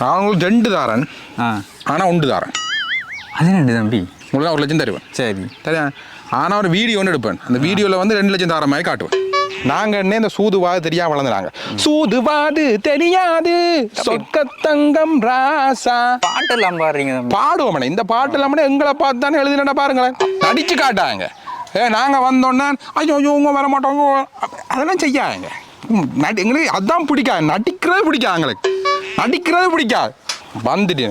நான் உங்களுக்கு ரெண்டு தாரன். ஆ. ஆனால் உண்டு தாரன். அது ரெண்டு தம்பி? உங்களுக்கு ஒரு லட்சம் தருவேன். சரி. சரியா? ஆனால் ஒரு வீடியோ ஒன்று எடுப்பேன். அந்த வீடியோவில் வந்து ரெண்டு லட்சம் தார மாதிரி காட்டுவேன். நாங்கள் என்ன இந்த சூதுவாது தெரியாம வளர்ந்துறாங்க. சூதுவாது தெரியாது. சொக்க தங்கம் ராசா. பாட்டெல்லாம் பாடுறீங்க தம்பி. பாடுவோம் இந்த பாட்டு இல்லாமல் எங்களை பார்த்து தானே எழுதினா பாருங்களேன். நடிச்சு காட்டாங்க. ஏ நாங்கள் வந்தோன்னா ஐயோ ஐயோ உங்க வர மாட்டோங்க அதெல்லாம் செய்யாங்க எங்களுக்கு அதான் பிடிக்காது. நடிக்கிறது பிடிக்காது எங்களுக்கு. நடிக்கிறது பிடிக்காது. வந்துட்டு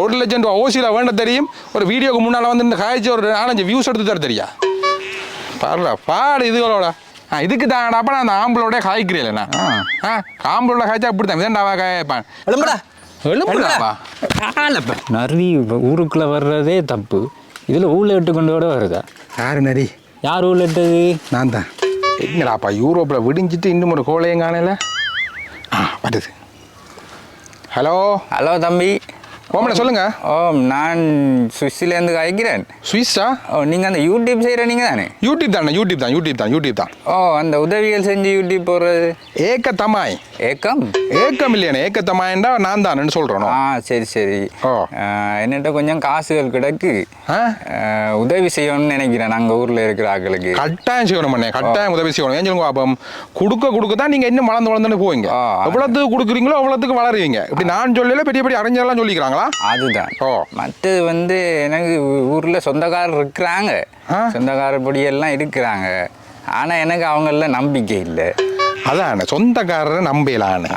ஒரு லட்சம் ரூபா ஓசியில் வேண்ட தெரியும். ஒரு வீடியோக்கு முன்னால் வந்து இந்த காய்ச்சி ஒரு நாலஞ்சு வியூஸ் எடுத்து தர தெரியா? பாருடா பாடு இதுகளோட. ஆ இதுக்கு தான்டா அப்போ நான் அந்த ஆம்பளோட காய்க்கிறேன் நான் ஆ ஆம்பளோட காய்ச்சா அப்படி தான் இதான்டா காய்ப்பான். எழும்புடா. எழுப்புடாப்பா நரி ஊருக்குள்ளே வர்றதே தப்பு. இதில் ஊழல் இட்டு கொண்டு கூட வருதா? யாரு நரி? யார் ஊழல் இட்டது நான் தான். என்னடாப்பா யூரோப்பில் விடிஞ்சிட்டு இன்னும் ஒரு கோழையும் காணல? ஆ வருது ஹலோ ஹலோ தம்பி ஓமனை சொல்லுங்க. ஓ நான் சுவிஸ்லேருந்து அழைக்கிறேன். சுவிஸா ஓ நீங்கள் அந்த யூடியூப் செய்கிற நீங்கள் தானே? யூடியூப் தானே யூடியூப் தான் யூடியூப் தான் யூடியூப் தான். ஓ அந்த உதவிகள் செஞ்சு யூடியூப் போடுறது? ஏக்க தமாய் ஏக்கம்? ஏக்கம் இல்லையானே ஏக்க தமாயண்டா நான் தானேன்னு சொல்கிறேன் ஆ சரி சரி. ஓ. என்னட்ட கொஞ்சம் காசுகள் கிடக்கு. உதவி செய்யணும்னு நினைக்கிறேன் நாங்கள் ஊரில் இருக்கிற ஆட்களுக்கு. கட்டாயம் செய்யணும் கட்டாயம் உதவி செய்யணும். ஏன் சொல்லுங்க அப்போ கொடுக்க கொடுக்க தான் நீங்கள் இன்னும் வளர்ந்து வளர்ந்துன்னு போவீங்க. எவ்வளோத்துக்கு கொடுக்குறீங்களோ அவ்வளோத்துக்கு வளருவீங்க. இப்படி நான் சொல்லல பெரிய பெரிய அறிஞர்லாம் சொல்லிக்கிறாங்களா? அதுதான். ஓ. மற்றது வந்து எனக்கு ஊரில் சொந்தக்காரர் இருக்கிறாங்க. சொந்தக்காரர் பொடியெல்லாம் இருக்கிறாங்க. ஆனால் எனக்கு அவங்கள நம்பிக்கை இல்லை. அதான சொந்தக்காரரை நம்பலான்னு.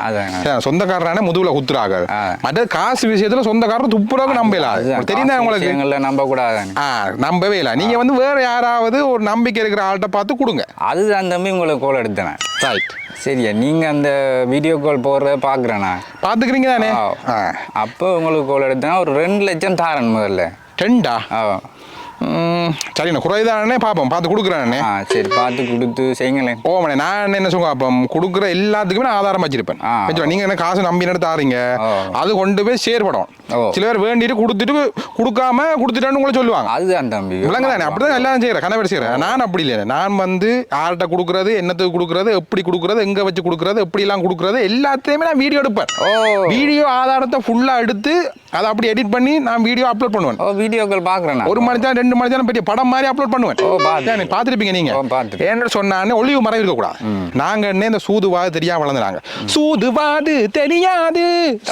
சொந்தக்காரரான முதுகுல குத்துறாங்க. மற்ற காசு விஷயத்துல சொந்தக்காரர் துப்புறாக நம்பலாம் தெரியுதா உங்களுக்கு? நம்பக்கூடாதானே ஆ நம்பவே இல்லை. நீங்க வந்து வேற யாராவது ஒரு நம்பிக்கை இருக்கிற ஆள்கிட்ட பார்த்து கொடுங்க. அதுதான் தம்பி உங்களுக்கு கோல் எடுத்தேன். ரைட் சரியா நீங்கள் அந்த வீடியோ கால் போடுறத பார்க்குறேண்ணா பார்த்துக்கிறீங்க தானே? அப்போ உங்களுக்கு கோல் எடுத்தேன்னா ஒரு ரெண்டு லட்சம் தாரன் முதல்ல. ம், சரிண்ணே குறைதானே பார்ப்போம் பார்த்து கொடுக்குறேண்ணே ஆ சரி பார்த்து கொடுத்து செய்யுங்களேன் ஓமனே நான் என்ன சொல்லுவேன் அப்போ கொடுக்குற எல்லாத்துக்குமே நான் ஆதாரம் வச்சிருப்பேன். வச்சுருவேன் நீங்கள் என்ன காசு நம்பி தாரீங்க ஓ. அது கொண்டு போய் செயற்படும் ஓ. சில பேர் வேண்டிட்டு கொடுத்துட்டு கொடுக்காம கொடுத்துட்டான்னு உங்களை சொல்லுவாங்க அதுதான் தம்பி விளங்க தானே அப்படிதான் எல்லாரும் செய்யறேன் கணவர் செய்யறேன் நான் அப்படி இல்லை நான் வந்து யார்கிட்ட கொடுக்குறது என்னத்துக்கு கொடுக்குறது எப்படி கொடுக்குறது எங்க வச்சு கொடுக்குறது எப்படிலாம் கொடுக்குறது எல்லாத்தையுமே நான் வீடியோ எடுப்பேன் ஓ வீடியோ ஆதாரத்தை ஃபுல்லா எடுத்து அதை அப்படி எடிட் பண்ணி நான் வீடியோ அப்லோட் பண்ணுவேன் ஓ வீடியோ கால் பார்க்குறேண்ணா ஒரு மணி நேரம் ரெண்டு மணி நேரம் பெரிய படம் மாதிரி அப்லோட் பண்ணுவேன். பார்த்திருப்பீங்க நீங்க? ஓ, பார்த்துட்டேன். ஏன்னு சொன்னானே ஒளிவு மறைவு இருக்க கூடாது நாங்க என்ன இந்த சூதுவாது தெரியாம வளர்ந்துறாங்க சூதுவாது தெரியாது.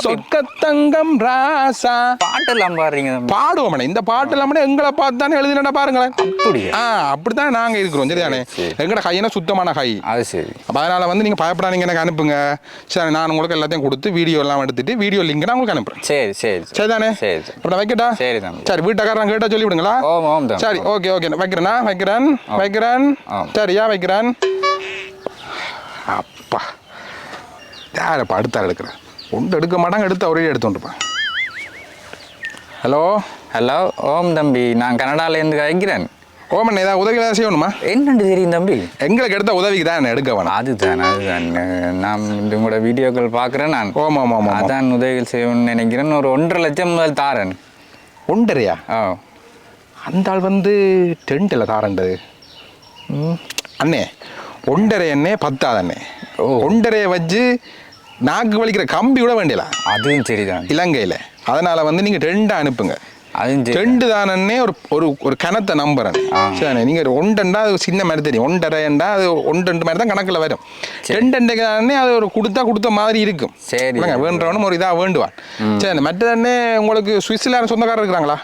சொக்க தங்கம் ராசா. பாட்டெல்லாம் பாடுறீங்க பாடுவோம் இந்த பாட்டு இல்லாம எங்களை பார்த்து தானே எழுதினா பாருங்களேன். அப்படித்தான் நாங்க இருக்கிறோம். சரிதானே? எங்கட கையினா சுத்தமான கை அது சரி. அதனால வந்து நீங்க பயப்படாதீங்க எனக்கு அனுப்புங்க. சரி நான் உங்களுக்கு எல்லாத்தையும் கொடுத்து வீடியோ எல்லாம் எடுத்துட்டு வீடியோ லிங்க் நான் உங்களுக்கு அனுப்புறேன். சரி சரி சரி. சரிதானே? சரி அப்புறம் வைக்கட்டா? சரி. சரி வீட்டுக்காரன் கேட்டா சொல்லி விடுங்களா தம்பி சரி ஓகே ஓகே. வைக்கிறேனா? வைக்கிறேன்? வைக்கிறேன்? ஆ. சரியா வைக்கிறேன்? அப்பா. யாரப்பா அடுத்தார் எடுக்கிறேன் ஒன்று எடுக்க மாட்டாங்க எடுத்து அவரே எடுத்துட்டுப்பான் ஹலோ? ஹலோ ஓம் தம்பி. நான் கனடாலேருந்து அழைக்கிறேன் ஓமன் ஏதாவது உதவி ஏதாவது செய்யணுமா? என்னண்டு தெரியும் தம்பி? எங்களுக்கு எடுத்த உதவிக்கு தான் எடுக்க வேணாம். அதுதான் அதுதான். நான் இந்த உங்களோட வீடியோக்கள் பார்க்குறேன் நான். ஓமா ஆமா ஆமா அதான் உதவிகள் செய்யணும்னு நினைக்கிறேன். ஒரு ஒன்றரை லட்சம் முதல் தாரன். ஒன்றரையா? ஓ அந்த ஆள் வந்து டென்ட்டில் தாரண்டது ம், அண்ணே ஒன்றரை அண்ணே பத்தாது அண்ணே. ஓ. ஒன்றரையை வச்சு நாக்கு வலிக்கிற கம்பி கூட வேண்டியல அதுவும் சரிதான். இலங்கையில். அதனால வந்து நீங்கள் ரெண்டா அனுப்புங்க. சரி. ரெண்டு தானே ஒரு ஒரு ஒரு கணத்தை நம்புறேன். ஆ. சரி நீங்கள் ஒன்றண்டா அது சின்ன மாதிரி தெரியும். ஒன்றரைண்டா அது ஒன்று மாதிரி தான் கணக்கில் வரும். ரெண்டு தானே அது ஒரு கொடுத்தா கொடுத்த மாதிரி இருக்கும். சரி. வேண்டவனும் ஒரு இதாக வேண்டுவான். சரி மற்றதானே உங்களுக்கு சுவிஸ்ல யாரும் சொந்தக்காரர் இருக்கிறாங்களா?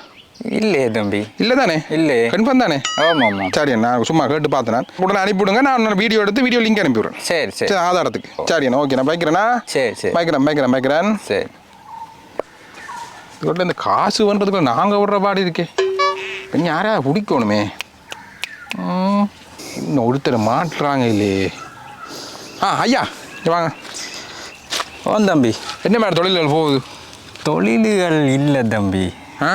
இல்லையே தம்பி. இல்லை தானே இல்லையே. கன்ஃபார்ம் தானே? ஆமாம் ஆமாம். சரி நான் சும்மா கேட்டு பார்த்தேன் உடனே அனுப்பிவிடுங்க நான் வீடியோ எடுத்து வீடியோ லிங்க் அனுப்பிவிடுறேன். சரி சரி. சரி ஆதாரத்துக்கு. சரி ஓகே நான் வைக்கிறேன்னா சரி சரி. வைக்கிறேன் வைக்கிறேன் வைக்கிறேன் சரி. இதுக்குள்ள இந்த காசு பண்ணுறதுக்குள்ள நாங்கள் விடுற பாடு இருக்கே. கொஞ்சம் யாரையா பிடிக்கணுமே இன்னும் ஒருத்தர் மாட்டுறாங்க இல்லையே. ஆ ஐயா வாங்க. ஓம் தம்பி. என்ன மேடம் தொழில்கள் போகுது? தொழில்கள் இல்லை தம்பி?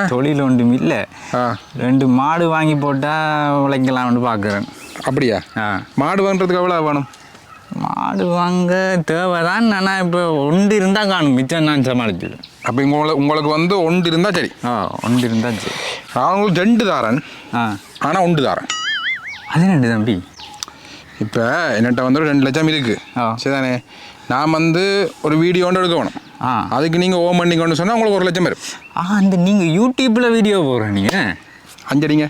தொழில் ஒன்றும் இல்லை. ஆ. ரெண்டு மாடு வாங்கி போட்டால் உழைக்கலாம்னு பார்க்குறேன் அப்படியா? ஆ. மாடு வாங்குறதுக்கு எவ்வளோ வேணும் மாடு வாங்க தேவைதான் ஆனால் இப்போ ஒன்று இருந்தால் காணும். மிச்சம் நான் சமாளிச்சு அப்போ உங்களுக்கு உங்களுக்கு வந்து ஒன்று இருந்தால் சரி. ஆ ஒன்று இருந்தால் சரி. நான் உங்களுக்கு ரெண்டு தாரன். ஆ. ஆனால் ஒன்று தாரன். அது ரெண்டு தம்பி. இப்போ என்கிட்ட வந்து ரெண்டு லட்சம் இருக்குது ஆ. சரிதானே? நான் வந்து ஒரு வீடியோ ஒன்று எடுக்க வேணும். அதுக்கு நீங்கள் ஓம் பண்ணிக்கணும்னு சொன்னால் உங்களுக்கு ஒரு லட்சம் வரும். ஆ அந்த நீங்கள் யூடியூப்பில் வீடியோ போடுறீங்க அஞ்சடிங்க.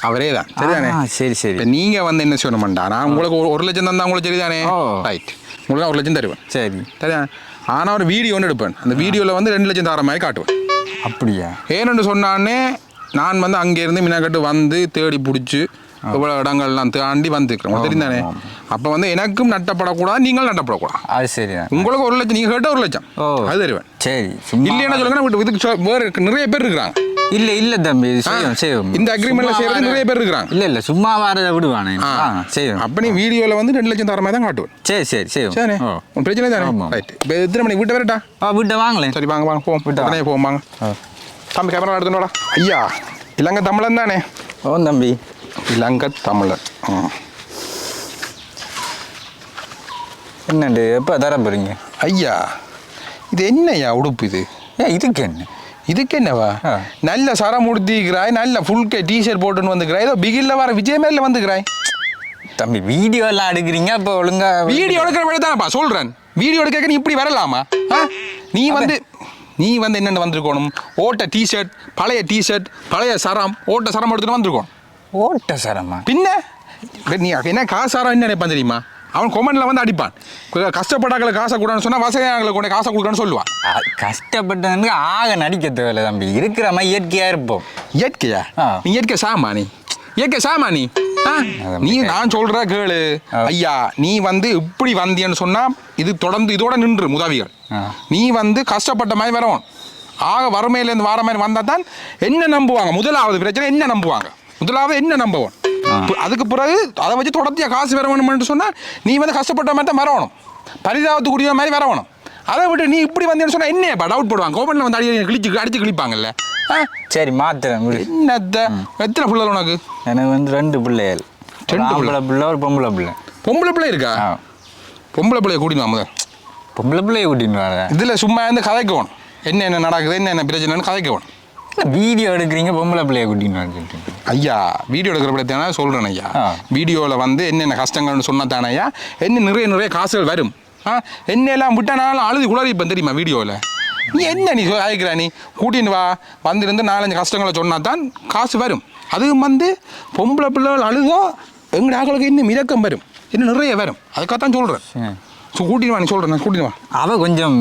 அவரே தான். சரிதானே? சரி சரி. நீங்கள் வந்து என்ன சொல்லணும்டா நான் உங்களுக்கு ஒரு- லட்சம் தந்தா உங்களுக்கு சரிதானே. ரைட் உங்களுக்கு ஒரு லட்சம் தருவேன். சரி. சரியா ஆனால் ஒரு வீடியோ ஒன்று எடுப்பேன். அந்த வீடியோவில் வந்து ரெண்டு லட்சம் தர மாதிரி காட்டுவேன். அப்படியா? ஏன்னு சொன்னானே நான் வந்து அங்கேருந்து மினாக்கட்டு வந்து தேடி பிடிச்சி இவ்வளோ இடங்கள்லாம் தாண்டி வந்துருக்கிறேன் உங்களுக்கு தெரிந்தானே? அப்போ வந்து எனக்கும் நட்டப்படக்கூடாது நீங்கள் நட்டப்படக்கூடாது. அது சரிதான் உங்களுக்கு ஒரு லட்சம் நீங்கள் கேட்ட ஒரு லட்சம். ஓ. அது தருவேன் சரி இல்லைன்னா சொல்லுங்க நம்ம இதுக்கு வேறு நிறைய பேர் இருக்கிறாங்க. இல்லை இல்லை தம்பி செய்யும் இந்த அக்ரிமெண்ட்ல செய்யறது வார- நிறைய பேர் இருக்கிறாங்க. இல்லை இல்லை சும்மா வாரதை விடுவானே. செய்யும். அப்போ நீ வீடியோவில் வந்து ரெண்டு லட்சம் தர மாதிரி தான் காட்டுவேன். சரி சரி செய்யும். சரி உன் பிரச்சனை தானே. ரைட் இப்போ எத்தனை மணிக்கு வீட்டை வரட்டா? ஆ விட்ட வாங்களேன். சரி வாங்க வாங்க போவோம். விட்டா. போவோம் வாங்க. தம்பி கேமரா எடுத்துனோடா ஐயா இலங்கை தமிழன் தானே? ஓ தம்பி. இலங்கை தமிழன். என்னண்டு எப்போ தர போறீங்க? ஐயா இது என்னய்யா உடுப்பு இது? ஏ இதுக்கு என்ன? இதுக்கு என்னவா. நல்ல சரம் உடுத்திக்கிறாய் நல்ல ஃபுல் கே டிஷர்ட் போட்டுன்னு வந்துக்கிறாய். ஏதோ பிகில்ல வர விஜய் மேல வந்துக்கிறாய். தம்பி வீடியோ எல்லாம் எடுக்கிறீங்க அப்போ ஒழுங்கா வீடியோ எடுக்கிற வேலை தானப்பா சொல்றேன். வீடியோ எடுக்க நீ இப்படி வரலாமா? ஆ? நீ வந்து நீ வந்து என்னென்ன வந்திருக்கணும்? ஓட்ட டிஷர்ட் பழைய டிஷர்ட் பழைய சரம் ஓட்ட சரம் எடுத்துட்டு வந்திருக்கணும். ஓட்ட சரமா பின்ன? நீ என்ன காசு சரம் என்ன நினைப்பான் தெரியுமா? அவன் கொமெண்ட்ல வந்து அடிப்பான். கஷ்டப்பட்டாக்களை காசை கூடான்னு சொன்னா வசதியானங்களை கொண்டு காசை கொடுக்கணும்னு சொல்லுவான் கஷ்டப்பட்டவனுக்கு ஆக நடிக்க தேவையில்ல தம்பி. இருக்கிற மாதிரி இயற்கையாக இருப்போம். இயற்கையா. நீ இயற்கை சாமா நீ? இயற்கை சாமா நீ? நீ நான் சொல்ற கேளு. ஐயா நீ வந்து இப்படி வந்தியன்னு சொன்னா இது தொடர்ந்து இதோட நின்று உதவிகள். நீ வந்து கஷ்டப்பட்ட மாதிரி வரணும். ஆக வறுமையிலேருந்து வர மாதிரி வந்தால் தான் என்ன நம்புவாங்க? முதலாவது பிரச்சனை என்ன நம்புவாங்க? முதலாவது என்ன நம்புவோம் ஆ. அதுக்கு பிறகு அதை வச்சு தொடர்ச்சியாக காசு வரணும்னு சொன்னால் நீ வந்து கஷ்டப்பட்ட மாதிரி தான் வரணும். பரிதாபத்துக்குரிய மாதிரி வரணும். அதை விட்டு நீ இப்படி வந்தேன்னு சொன்னால் என்னப்பா டவுட் போடுவாங்க. கோபனில் வந்து அடி கிழிச்சு அடிச்சு கிழிப்பாங்கல்ல. ஆ? சரி மாத்துறேன் என்னத்த? எத்தனை பிள்ளை உனக்கு? எனக்கு வந்து ரெண்டு பிள்ளைகள். ரெண்டு ஆம்பளை பிள்ளை ஒரு பொம்பளை பிள்ளை. பொம்பளை பிள்ளை இருக்கா? பொம்பளை பிள்ளைய கூட்டிட்டு வா முதல் பொம்பளை பிள்ளைய கூட்டின்னு வரேன். இதில் சும்மா இருந்து கதைக்கணும் என்ன என்ன நடக்குது என்ன என்ன பிரச்சனைன்னு கதைக்கணும் வீடியோ எடுக்கிறீங்க பொம்பளை பிள்ளைய கூட்டின்னு ஐயா வீடியோ எடுக்கிற தானே சொல்கிறேன் ஐயா. வீடியோவில் வந்து என்னென்ன கஷ்டங்கள்னு சொன்னா தானே ஐயா? என்ன நிறைய நிறைய காசுகள் வரும். ஆ என்ன எல்லாம் விட்டா நான் அழுது குளறிப்பேன் தெரியுமா வீடியோவில் நீ என்ன நீ ஆயிக்கிறா நீ? கூட்டின்னு வா. வந்திருந்து நாலஞ்சு கஷ்டங்களை சொன்னா தான் காசு வரும். அதுவும் வந்து பொம்பளை பிள்ளைகள் அழுதோ எங்கட ஆக்களுக்கு இன்னும் இறக்கம் வரும். இன்னும் நிறைய வரும். அதுக்காகத்தான் சொல்கிறேன் சரி. ஸோ கூட்டின்னு வா நீ சொல்கிறேன் நான் கூட்டின்னு வா. அவ கொஞ்சம்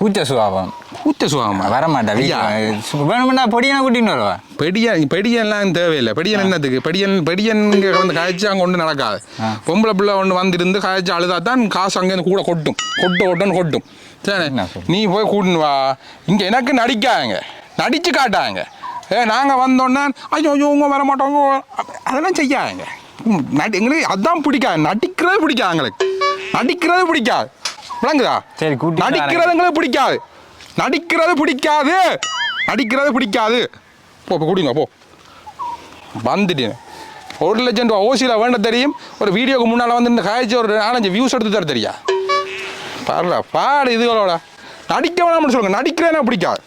கூச்ச சுபாவம். கூத்த சுவாமா வர மாட்டா ஐயா. வீட்டில் வேணும்னா பொடியனை கூட்டின்னு வருவா. பெடியன் பெடியன்லாம் தேவையில்லை. பெடியன் என்னத்துக்கு? பெடியன் பெடியன் இங்கே வந்து காய்ச்சி அங்கே ஒன்றும் நடக்காது. பொம்பளை பிள்ளை ஒன்று வந்திருந்து காய்ச்சி அழுதா தான் காசு அங்கேருந்து கூட கொட்டும். கொட்டு கொட்டுன்னு கொட்டும். சரி? நீ போய் கூட்டின்னு வா. இங்கே எனக்கு நடிக்காங்க. நடிச்சு காட்டாங்க. ஏ நாங்கள் வந்தோன்னே ஐயோ ஐயோ உங்க வர மாட்டோங்க அதெல்லாம் செய்யாங்க. நடி எங்களுக்கு அதான் பிடிக்காது. நடிக்கிறது பிடிக்காது எங்களுக்கு. நடிக்கிறது பிடிக்காது. விளங்குதா? சரி, கூட்டிட்டு வரேன். நடிக்கிறது எங்களுக்கு பிடிக்காது. நடிக்கிறது பிடிக்காது. நடிக்கிறது பிடிக்காது. போ போ கூட்டிங்க போ. வந்துட்டேன். ஒரு லட்சம் ரூபா ஓசியில் வேண்ட தெரியும். ஒரு வீடியோக்கு முன்னால் வந்து இந்த காய்ச்சி ஒரு நாலஞ்சு வியூஸ் எடுத்து தர தெரியா? பாருடா பாடு இதுகளோட. நடிக்க வேணாம்னு சொல்லுங்க. நடிக்கிறேன்னா பிடிக்காது.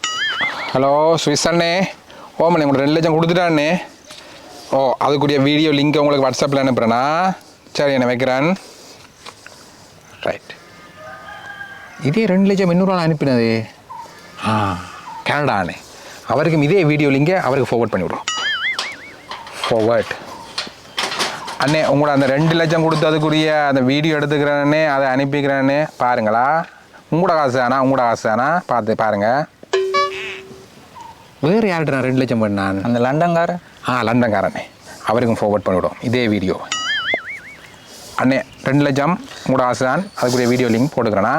ஹலோ சுவிஸ் அண்ணே. ஓமண்ணே உங்களுக்கு ரெண்டு லட்சம் கொடுத்துட்டாண்ணே ஓ அதுக்குரிய வீடியோ லிங்க் உங்களுக்கு வாட்ஸ்அப்பில் அனுப்புகிறேண்ணா சரி என்ன வைக்கிறேன். இதே ரெண்டு லட்சம் ஆள் அனுப்பினது. ஆ. கனடாண்ணே அவருக்கும் இதே வீடியோ லிங்கை அவருக்கு ஃபார்வர்ட் பண்ணி விடுறோம். ஃபார்வர்ட் அண்ணே உங்களோட அந்த ரெண்டு லட்சம் கொடுத்ததுக்குரிய அந்த வீடியோ எடுத்துக்கிறேன்னே அதை அனுப்பிக்கிறேன்னே பாருங்களா. உங்களோட காசு தானா? உங்களோட காசு தானா? பார்த்து பாருங்க. வேறு யார்கிட்ட நான் ரெண்டு லட்சம் பண்ணான்? அந்த லண்டன்கார ஆ லண்டன்காரண்ணே அவருக்கும் ஃபார்வர்ட் பண்ணிவிடும் இதே வீடியோ அண்ணே ரெண்டு லட்சம். உங்களோட ஆசை தான். அதுக்குரிய வீடியோ லிங்க் போட்டுக்கிறேண்ணா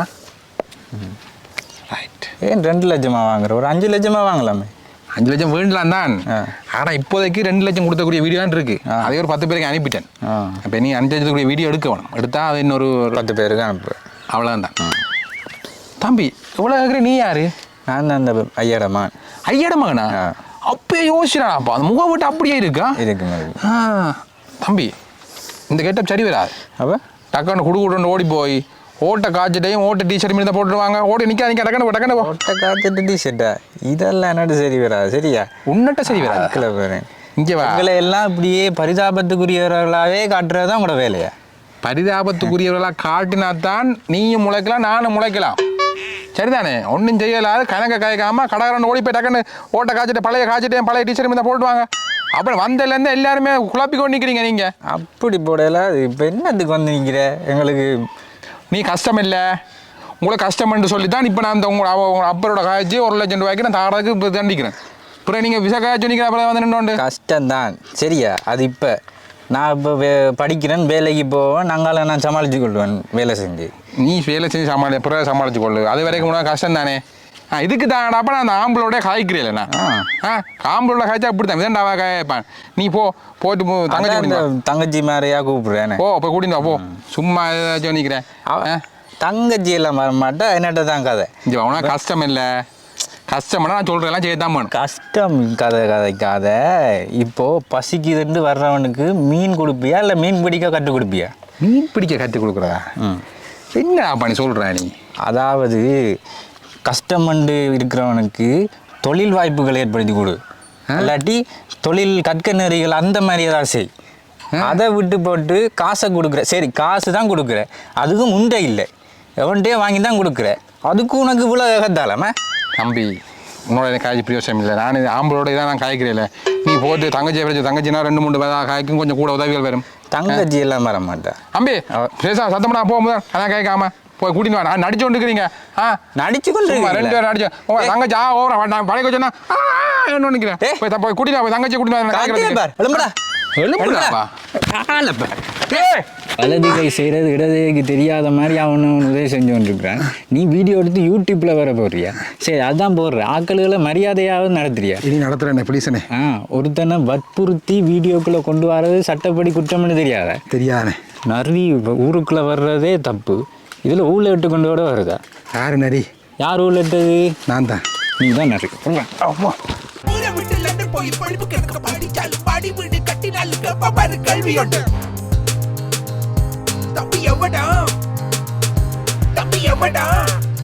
ரைட் ஏன் ரெண்டு லட்சமா வாங்குற? ஒரு அஞ்சு லட்சமா வாங்கலாமே. அஞ்சு லட்சம் வேண்டலாம் தான். ஆனால் இப்போதைக்கு ரெண்டு லட்சம் கொடுத்தக்கூடிய வீடியோ தான் இருக்கு. அதே ஒரு பத்து பேருக்கு அனுப்பிட்டேன். ஆ. இப்போ நீ அஞ்சு லட்சத்துக்குரிய வீடியோ எடுக்க வேணும். எடுத்தா அது இன்னொரு ஒரு பத்து பேருக்கு அனுப்பு. அவ்வளோதான் தான் தம்பி இவ்வளோ கேட்குற நீ யாரு? நான் தான் அந்த ஐயாட மகனா. ஆ. அப்பயே யோசிச்சிடாப்பா அந்த முகம் விட்டு அப்படியே இருக்கா? ஆ. தம்பி இந்த கெட்டப் சரி வராது. அப்போ? டக்குன்னு குடு குடுன்னு ஓடி போய் ஓட்ட காய்ச்சிட்டையும் ஓட்ட டீஷர்ட் மீது தான் போட்டுருவாங்க. ஓடி நிற்க நிற்க டக்குன்னு போ ஒட்டை காத்துட்டு டிஷர்ட்டா இதெல்லாம் என்னட்டு சரி வராது சரியா? உன்னட்ட சரி வராது. அதுக்குள்ள பாரு இங்கே வா. உங்களை எல்லாம் இப்படியே பரிதாபத்துக்குரியவர்களாவே காட்டுறது தான் உங்களோட வேலையா? பரிதாபத்துக்குரியவர்களாக காட்டினா தான் நீயும் முளைக்கலாம் நானும் முளைக்கலாம். சரிதானே? ஒன்றும் செய்யலாது கணக்க காய்க்காம கடைக்காரன் ஓடி போய் டக்குன்னு ஓட்ட காய்ச்சிட்டு பழைய காய்ச்சிட்டேன் பழைய டீச்சர் இருந்தால் போட்டுவாங்க. அப்புறம் வந்ததுலேருந்து எல்லாருமே குழப்பி கொண்டு நிற்கிறீங்க நீங்கள் அப்படி போடல இப்போ என்னத்துக்கு வந்து நிற்கிற எங்களுக்கு நீ கஷ்டம் இல்லை உங்களுக்கு கஷ்டம்னு சொல்லி தான் இப்போ நான் அந்த உங்க அவ- உங்க அப்பரோட காய்ச்சி ஒரு லட்சம் ரூபாய்க்கு நான் தாரதுக்கு இப்போ தண்டிக்கிறேன். அப்புறம் நீங்கள் விச காய்ச்சி நிற்கிற அப்புறம் வந்து நின்று கஷ்டம்தான். சரியா? அது இப்போ நான் இப்போ வே படிக்கிறேன் வேலைக்கு போவேன் நாங்கால நான் சமாளித்து கொள்வேன் வேலை செஞ்சு. நீ வேலை செஞ்சு சமாளி பிறகு சமாளிச்சு கொள்ளு அது வரைக்கும் கஷ்டம் தானே இதுக்கு தான் அப்போ நான் அந்த ஆம்பளோட காய்க்கிறேன் ஆ. ஆம்பளோட காய்ச்சா அப்படி தான் விதண்டாவா காய்ப்பான் நீ போ போட்டு போ, தங்கச்சி. தங்கச்சி மாதிரியா கூப்பிடுறேன். போ இப்போ கூட்டிட்டு போ. சும்மா ஏதாச்சும் நிற்கிறேன் தங்கச்சி எல்லாம் வர மாட்டா என்னட்ட தான் கதை. இங்கே உனக்கு கஷ்டம் இல்லை. கஷ்டம்னா நான் சொல்கிறதெல்லாம் செய்ய தான் கஷ்டம் கதை கதைக்காத இப்போ பசிக்குதுன்னு வர்றவனுக்கு மீன் கொடுப்பியா இல்லை மீன் பிடிக்க கற்றுக் கொடுப்பியா? மீன் பிடிக்க கற்றுக் கொடுக்குறதா? ம். என்ன பண்ணி சொல்கிற நீ? அதாவது கஷ்டமண்டு இருக்கிறவனுக்கு தொழில் வாய்ப்புகள் ஏற்படுத்தி கொடு. இல்லாட்டி தொழில் கற்க நெறிகள் அந்த மாதிரி ஏதாவது செய். அதை விட்டு போட்டு காசை கொடுக்குற. சரி காசு தான் கொடுக்குற. அதுக்கும் உண்டை இல்லை. எவன்கிட்டயே வாங்கி தான் கொடுக்குற. அதுக்கும் உனக்கு இவ்வளோ ஏகத்தாலமா தம்பி உன்னோட காய்ச்சி பிரியோசனம் இல்லை. நான் இது ஆம்பளோட இதான் நான் காய்க்கிறேன் நீ போட்டு தங்கச்சி பிடிச்ச தங்கச்சினா ரெண்டு மூணு காய்க்கும். கொஞ்சம் கூட உதவிகள் வரும். தங்கச்சி எல்லாம் வர மாட்டேன் அம்பி பேசா சத்தம் நான் போகும்போது அதான் கேட்காம. போய் கூட்டின்னு வா நான் நடிச்சு கொண்டுக்கிறீங்க ஆ. நடிச்சு ரெண்டு கொண்டு பேரும் நடிச்சு. உங்க தங்கச்சி ஆ ஓவரா நான் பழைய கொஞ்சம் என்ன நினைக்கிறேன். போய் த- போய் கூட்டிட்டு வா, போய் தங்கச்சி வலது கை செய்கிறது இடது கைக்கு தெரியாத மாதிரி அவனு உதவி செஞ்சு கொண்டிருக்கிறான். நீ வீடியோ எடுத்து யூடியூப்பில் வர போடுறியா? சரி அதான் போடுற ஆக்களுகளை மரியாதையாவது நடத்துறியா? இனி நடத்துறேன் ப்ளீஸ்ண்ணே ஆ ஒருத்தனை வற்புறுத்தி வீடியோக்குள்ளே கொண்டு வர்றது சட்டப்படி குற்றம்னு தெரியாத? தெரியாதே. நரி ஊருக்குள்ளே வர்றதே தப்பு. இதில் ஊரில் விட்டு கொண்டு கூட வருதா? யார் நரி? யார் ஊரில் விட்டது நான் தான். நீ தான் நரி ஆமா தம்பி எவடா தம்பி எவடா